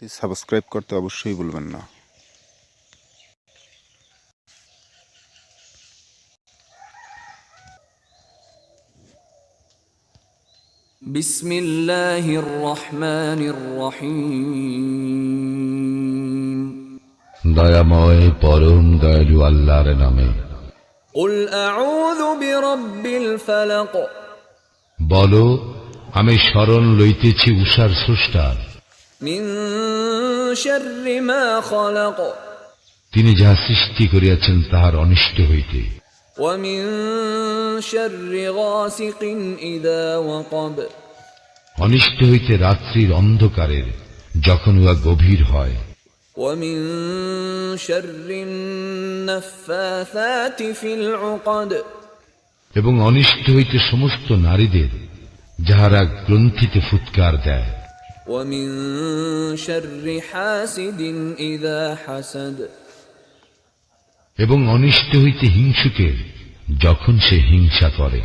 চ্যানেলটি সাবস্ক্রাইব করতে অবশ্যই ভুলবেন না بسم الله الرحمن الرحيم দয়াময় পরম দয়ালু আল্লাহর নামে قل أعوذ برب الفلق বলো আমি স্মরণ লইতেছি উষার স্রষ্টার তিনি যাহা সৃষ্টি করিয়াছেন তাহার অনিষ্ট হইতে ومن شر غاسق إذا وقب অনিষ্ট হইতে রাত্রির অন্ধকারের যখন উহা গভীর হয় ومن شر النفاثات في العقد এবং অনিষ্ট হইতে সমস্ত নারীদের যাহারা গ্রন্থিতে ফুৎকার দেয় ومن شر حاسد إذا حسد এবং অনিষ্ট হইতে হিংসুকের যখন সে হিংসা করে